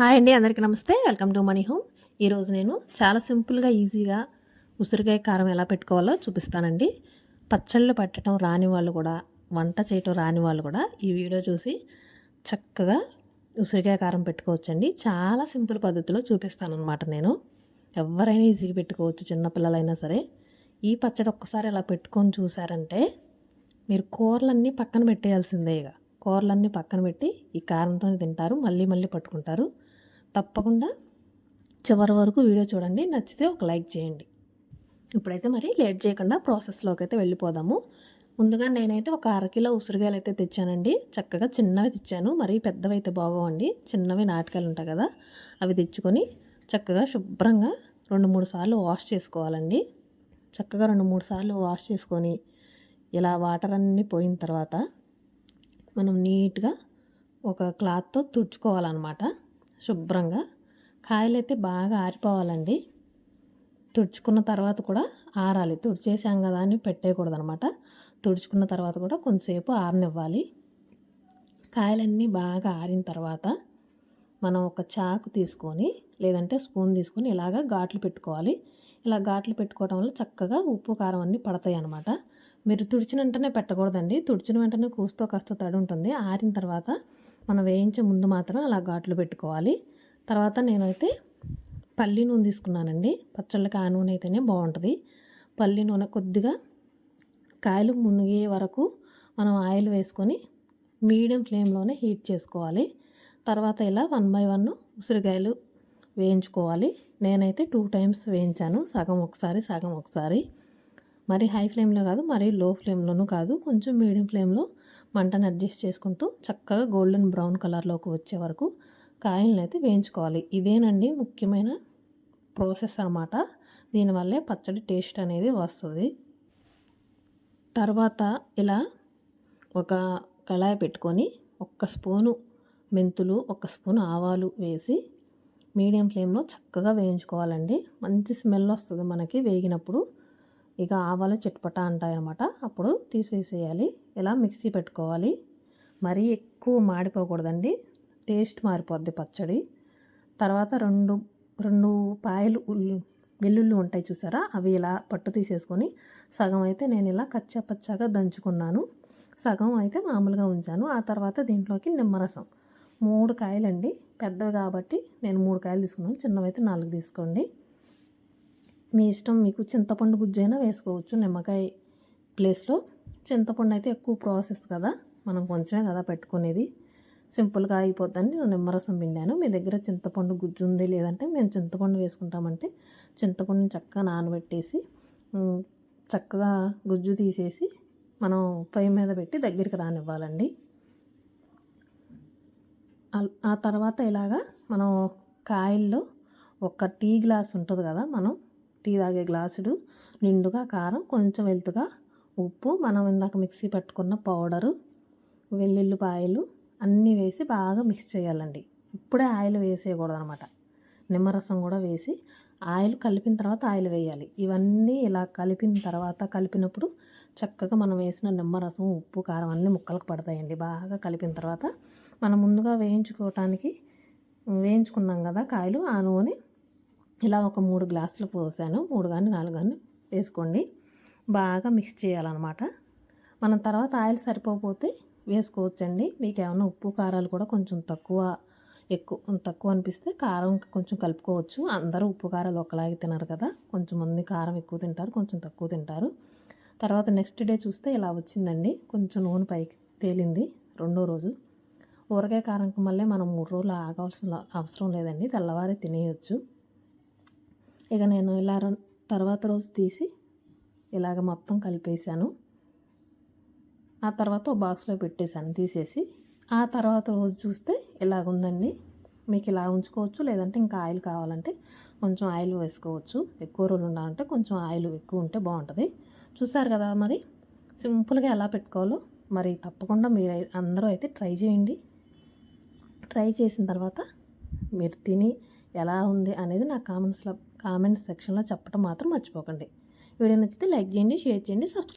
Hi అండి అందరికీ నమస్తే. Welcome to money home. ఈరోజు నేను చాలా సింపుల్గా ఈజీగా ఉసిరికాయ కారం ఎలా పెట్టుకోవాలో చూపిస్తానండి. పచ్చళ్ళు పట్టడం రాని వాళ్ళు కూడా వంట చేయటం రాని వాళ్ళు కూడా ఈ వీడియో చూసి చక్కగా ఉసిరికాయ కారం పెట్టుకోవచ్చండి. చాలా సింపుల్ పద్ధతిలో చూపిస్తాను అనమాట నేను. ఎవరైనా ఈజీగా పెట్టుకోవచ్చు చిన్నపిల్లలైనా సరే. ఈ పచ్చడి ఒక్కసారి ఇలా పెట్టుకొని చూసారంటే మీరు కూరలన్నీ పక్కన పెట్టేయాల్సిందే ఇక. కూరలన్నీ పక్కన పెట్టి ఈ కారంతో తింటారు మళ్ళీ మళ్ళీ పట్టుకుంటారు. తప్పకుండా చివరి వరకు వీడియో చూడండి. నచ్చితే ఒక లైక్ చేయండి. ఇప్పుడైతే మరి లేట్ చేయకుండా ప్రాసెస్లోకి అయితే వెళ్ళిపోదాము. ముందుగా నేనైతే ఒక అరకిలో ఉసిరికాయలు అయితే తెచ్చానండి. చక్కగా చిన్నవి తెచ్చాను. మరీ పెద్దవి అయితే బాగోవండి. చిన్నవి నాటకాలు ఉంటాయి కదా అవి తెచ్చుకొని చక్కగా శుభ్రంగా రెండు మూడు సార్లు వాష్ చేసుకోవాలండి. చక్కగా రెండు మూడు సార్లు వాష్ చేసుకొని ఇలా వాటర్ అన్నీ పోయిన తర్వాత మనం నీట్గా ఒక క్లాత్తో తుడుచుకోవాలన్నమాట. శుభ్రంగా కాయలు అయితే బాగా ఆరిపోవాలండి. తుడుచుకున్న తర్వాత కూడా ఆరాలి. తుడిచేసాం కదా అని పెట్టేయకూడదు అనమాట తుడుచుకున్న తర్వాత కూడా కొంతసేపు ఆరనివ్వాలి. కాయలన్నీ బాగా ఆరిన తర్వాత మనం ఒక చాకు తీసుకొని లేదంటే స్పూన్ తీసుకొని ఇలాగ ఘాట్లు పెట్టుకోవాలి. ఇలా ఘాట్లు పెట్టుకోవడం వల్ల చక్కగా ఉప్పు కారం అన్నీ పడతాయి అన్నమాట మీరు తుడిచిన వెంటనే పెట్టకూడదండి. తుడిచిన వెంటనే కూస్తో కాస్త తడి ఉంటుంది. ఆరిన తర్వాత మనం వేయించే ముందు మాత్రం అలా ఘాట్లు పెట్టుకోవాలి. తర్వాత నేనైతే పల్లి నూనె తీసుకున్నానండి. పచ్చళ్ళకి ఆ నూనె అయితేనే బాగుంటుంది. పల్లి నూనె కొద్దిగా కాయలు మునిగే వరకు మనం ఆయిల్ వేసుకొని మీడియం ఫ్లేమ్లోనే హీట్ చేసుకోవాలి. తర్వాత ఇలా వన్ బై వన్ ఉసిరికాయలు వేయించుకోవాలి. నేనైతే టూ టైమ్స్ వేయించాను. సగం ఒకసారి సగం ఒకసారి. మరి హై ఫ్లేమ్లో కాదు మరి లో ఫ్లేమ్లోనూ కాదు. కొంచెం మీడియం ఫ్లేమ్లో మంటను అడ్జస్ట్ చేసుకుంటూ చక్కగా గోల్డెన్ బ్రౌన్ కలర్లోకి వచ్చే వరకు కాయలను అయితే వేయించుకోవాలి. ఇదేనండి ముఖ్యమైన ప్రాసెస్ అనమాట దీనివల్లే పచ్చడి టేస్ట్ అనేది వస్తుంది. తర్వాత ఇలా ఒక కళాయి పెట్టుకొని ఒక్క స్పూను మెంతులు ఒక స్పూను ఆవాలు వేసి మీడియం ఫ్లేమ్లో చక్కగా వేయించుకోవాలండి. మంచి స్మెల్ వస్తుంది మనకి వేగినప్పుడు. ఇక ఆవాలు చిట్పట అంటాయన్నమాట. అప్పుడు తీసివేసేయాలి ఇలా మిక్సీ పెట్టుకోవాలి. మరీ ఎక్కువ మాడిపోకూడదండి. టేస్ట్ మారిపోద్ది పచ్చడి. తర్వాత రెండు రెండు పాయలు వెల్లుల్లి ఉంటాయి చూసారా? అవి ఇలా పట్టు తీసేసుకొని సగం అయితే నేను ఇలా కచ్చపచ్చగా దంచుకున్నాను. సగం అయితే మామూలుగా ఉంచాను. ఆ తర్వాత దీంట్లోకి నిమ్మరసం. మూడు కాయలండి. పెద్దవి కాబట్టి నేను మూడు కాయలు తీసుకున్నాను. చిన్నవైతే నాలుగు తీసుకోండి. మీ ఇష్టం మీకు చింతపండు గుజ్జైనా వేసుకోవచ్చు. నిమ్మకాయ ప్లేస్లో చింతపండు అయితే ఎక్కువ ప్రాసెస్ కదా మనం కొంచెమే కదా పెట్టుకునేది. సింపుల్గా అయిపోద్దని నేను నిమ్మరసం పిండాను. మీ దగ్గర చింతపండు గుజ్జు ఉంది లేదంటే మేము చింతపండు వేసుకుంటామంటే చింతపండుని చక్కగా నానబెట్టేసి చక్కగా గుజ్జు తీసేసి మనం పొయ్యి మీద పెట్టి దగ్గరికి రానివ్వాలండి. ఆ తర్వాత ఇలాగా మనం కాయల్లో ఒక టీ గ్లాస్ ఉంటుంది కదా మనం టీ తాగే గ్లాసుడు నిండుగా కారం కొంచెం వెలుతుగా ఉప్పు మనం ఇందాక మిక్సీ పెట్టుకున్న పౌడరు వెల్లుల్లిపాయలు అన్నీ వేసి బాగా మిక్స్ చేయాలండి. ఇప్పుడే ఆయిల్ వేసేయకూడదు అనమాట నిమ్మరసం కూడా వేసి ఆయిల్ కలిపిన తర్వాత ఆయిల్ వేయాలి. ఇవన్నీ ఇలా కలిపిన తర్వాత కలిపినప్పుడు చక్కగా మనం వేసిన నిమ్మరసం ఉప్పు కారం అన్నీ ముక్కలకు పడతాయండి. బాగా కలిపిన తర్వాత మనం ముందుగా వేయించుకోవటానికి వేయించుకున్నాం కదా కాయలు ఆ నూనె ఇలా ఒక మూడు గ్లాసులు పోసాను. మూడు కానీ నాలుగు కానీ వేసుకోండి. బాగా మిక్స్ చేయాలన్నమాట. మనం తర్వాత ఆయిల్ సరిపోతే వేసుకోవచ్చండి. మీకు ఏమైనా ఉప్పు కారాలు కూడా కొంచెం తక్కువ ఎక్కువ తక్కువ అనిపిస్తే కారం కొంచెం కలుపుకోవచ్చు. అందరూ ఉప్పు కారాలు ఒకలాగే తినరు కదా. కొంచెం మంది కారం ఎక్కువ తింటారు కొంచెం తక్కువ తింటారు. తర్వాత నెక్స్ట్ డే చూస్తే ఇలా వచ్చిందండి. కొంచెం నూనె పైకి తేలింది రెండో రోజు. ఊరగాయ కారంకి మళ్ళీ మనం మూడు రోజులు ఆగాల్సిన అవసరం లేదండి. తెల్లవారే తినేయచ్చు. ఇక నేను ఇలా తర్వాత రోజు తీసి ఇలాగ మొత్తం కలిపేసాను ఆ తర్వాత బాక్స్లో పెట్టేశాను తీసేసి. ఆ తర్వాత రోజు చూస్తే ఇలాగుందండి. మీకు ఇలా ఉంచుకోవచ్చు లేదంటే ఇంకా ఆయిల్ కావాలంటే కొంచెం ఆయిల్ వేసుకోవచ్చు. ఎక్కువ రోజులు ఉండాలంటే కొంచెం ఆయిల్ ఎక్కువ ఉంటే బాగుంటుంది. చూసారు కదా మరి సింపుల్గా ఎలా పెట్టుకోవాలో మరి తప్పకుండా మీరు అందరూ అయితే ట్రై చేయండి. ట్రై చేసిన తర్వాత మీరు తిని ఎలా ఉంది అనేది నా కామెంట్స్లో కామెంట్స్ సెక్షన్లో చెప్పడం మాత్రం మర్చిపోకండి. వీడియో నచ్చితే లైక్ చేయండి షేర్ చేయండి సబ్స్క్రైబ్